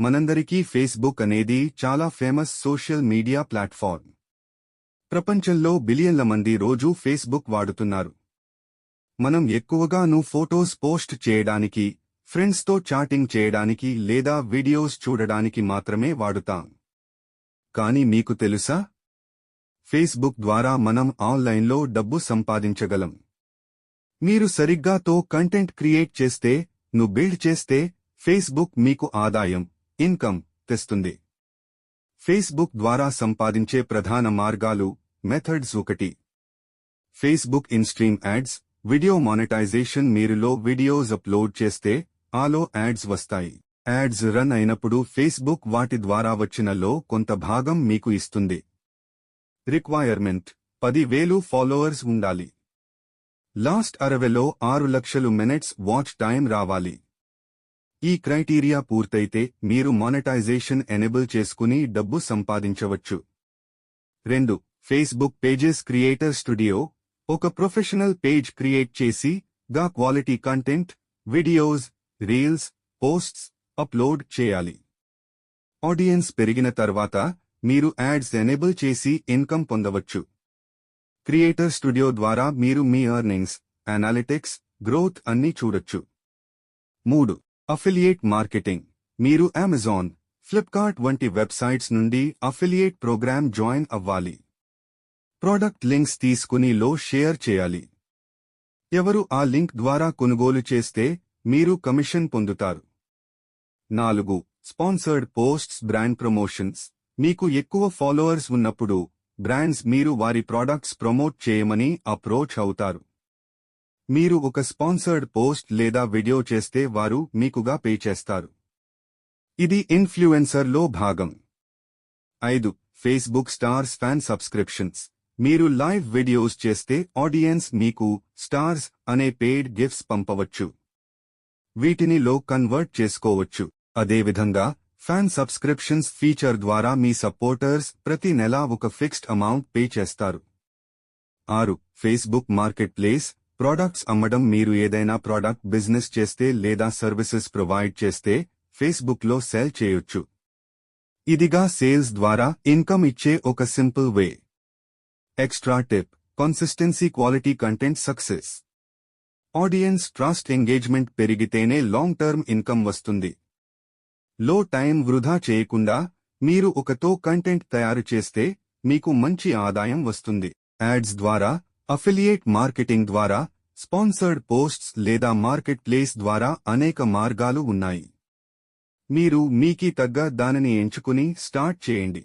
మనందరికీ ఫేస్బుక్ అనేది చాలా ఫేమస్ సోషల్ మీడియా ప్లాట్ఫామ్. ప్రపంచంలో బిలియన్ల మంది రోజూ ఫేస్బుక్ వాడుతున్నారు. మనం ఎక్కువగాను ఫోటోస్ పోస్ట్ చేయడానికి ఫ్రెండ్స్తో చాటింగ్ చేయడానికి లేదా వీడియోస్ చూడడానికి మాత్రమే వాడుతాం. కానీ మీకు తెలుసా? ఫేస్బుక్ ద్వారా మనం ఆన్లైన్లో డబ్బు సంపాదించగలం. మీరు సరిగ్గా తో కంటెంట్ క్రియేట్ చేస్తే ను బిల్డ్ చేస్తే ఫేస్బుక్ మీకు ఆదాయం ఇన్కమ్ తెస్తుంది. ఫేస్బుక్ ద్వారా సంపాదించే ప్రధాన మార్గాలు మెథడ్స్ ఒకటి. Facebook instream ads video monetization మీరులో videos upload చేస్తే ఆలో యాడ్స్ వస్తాయి. యాడ్స్ రన్ అయినప్పుడు ఫేస్బుక్ వాటి ద్వారా వచ్చినలో కొంత భాగం మీకు ఇస్తుంది. రిక్వైర్మెంట్ పది వేలు ఫాలోవర్స్ ఉండాలి. లాస్ట్ అరవెలో ఆరు లక్షలు మినిట్స్ వాచ్ టైం రావాలి. ఈ క్రైటీరియా పూర్తయితే మీరు మానిటైజేషన్ ఎనేబుల్ చేసుకుని డబ్బు సంపాదించవచ్చు. రెండు ఫేస్బుక్ పేజెస్ క్రియేటర్ స్టూడియో. ఒక ప్రొఫెషనల్ పేజ్ క్రియేట్ చేసి గా quality content videos reels posts upload చేయాలి. ఆడియన్స్ పెరిగిన తర్వాత మీరు యాడ్స్ ఎనేబుల్ చేసి ఇన్కమ్ పొందవచ్చు. క్రియేటర్ స్టూడియో ద్వారా మీరు మీ ఎర్నింగ్స్ అనాలిటిక్స్ గ్రోత్ అన్నీ చూడొచ్చు. మూడు అఫిలియేట్ మార్కెటింగ్ మీరు అమెజాన్ ఫ్లిప్కార్ట్ వంటి వెబ్సైట్స్ నుండి అఫిలియేట్ ప్రోగ్రామ్ జాయిన్ అవ్వాలి. ప్రోడక్ట్ లింక్స్ తీసుకుని లో షేర్ చేయాలి. ఎవరు ఆ లింక్ ద్వారా కొనుగోలు చేస్తే మీరు కమిషన్ పొందుతారు. నాలుగు స్పాన్సర్డ్ పోస్ట్స్ బ్రాండ్ ప్రమోషన్స్ మీకు ఎక్కువ ఫాలోవర్స్ ఉన్నప్పుడు బ్రాండ్స్ మీరు వారి ప్రోడక్ట్స్ ప్రమోట్ చేయమని అప్రోచ్ అవుతారు. మీరు ఒక స్పాన్సర్డ్ పోస్ట్ లేదా వీడియో చేస్తే వారు మీకుగా పే చేస్తారు. ఇది ఇన్ఫ్లుయెన్సర్లో భాగం. ఐదు ఫేస్బుక్ స్టార్స్ ఫ్యాన్ సబ్స్క్రిప్షన్స్. మీరు లైవ్ వీడియోస్ చేస్తే ఆడియన్స్ మీకు స్టార్స్ అనే పెయిడ్ గిఫ్ట్స్ పంపవచ్చు. వీటిని లో కన్వర్ట్ చేసుకోవచ్చు. అదేవిధంగా ఫ్యాన్ సబ్స్క్రిప్షన్స్ ఫీచర్ ద్వారా మీ సపోర్టర్స్ ప్రతి నెలా ఒక ఫిక్స్డ్ అమౌంట్ పే చేస్తారు. ఆరు ఫేస్బుక్ మార్కెట్ ప్లేస్ ప్రోడక్ట్స్ అమ్మడం మీరు ఏదైనా ప్రోడక్ట్ బిజినెస్ చేస్తే లేదా సర్వీసెస్ ప్రొవైడ్ చేస్తే ఫేస్బుక్లో సెల్ చేయొచ్చు. ఇదిగా సేల్స్ ద్వారా ఇన్కమ్ ఇచ్చే ఒక simple way extra tip consistency quality content success audience trust engagement పెరిగితేనే long term income వస్తుంది. లో టైం వృధా చేయకుండా మీరు ఒకతో కంటెంట్ తయారు చేస్తే మీకు మంచి ఆదాయం వస్తుంది. యాడ్స్ ద్వారా అఫిలియేట్ మార్కెటింగ్ ద్వారా స్పాన్సర్డ్ పోస్ట్స్ లేదా మార్కెట్ ప్లేస్ ద్వారా అనేక మార్గాలు ఉన్నాయి. మీరు మీకి తగ్గ దానిని ఎంచుకుని స్టార్ట్ చేయండి.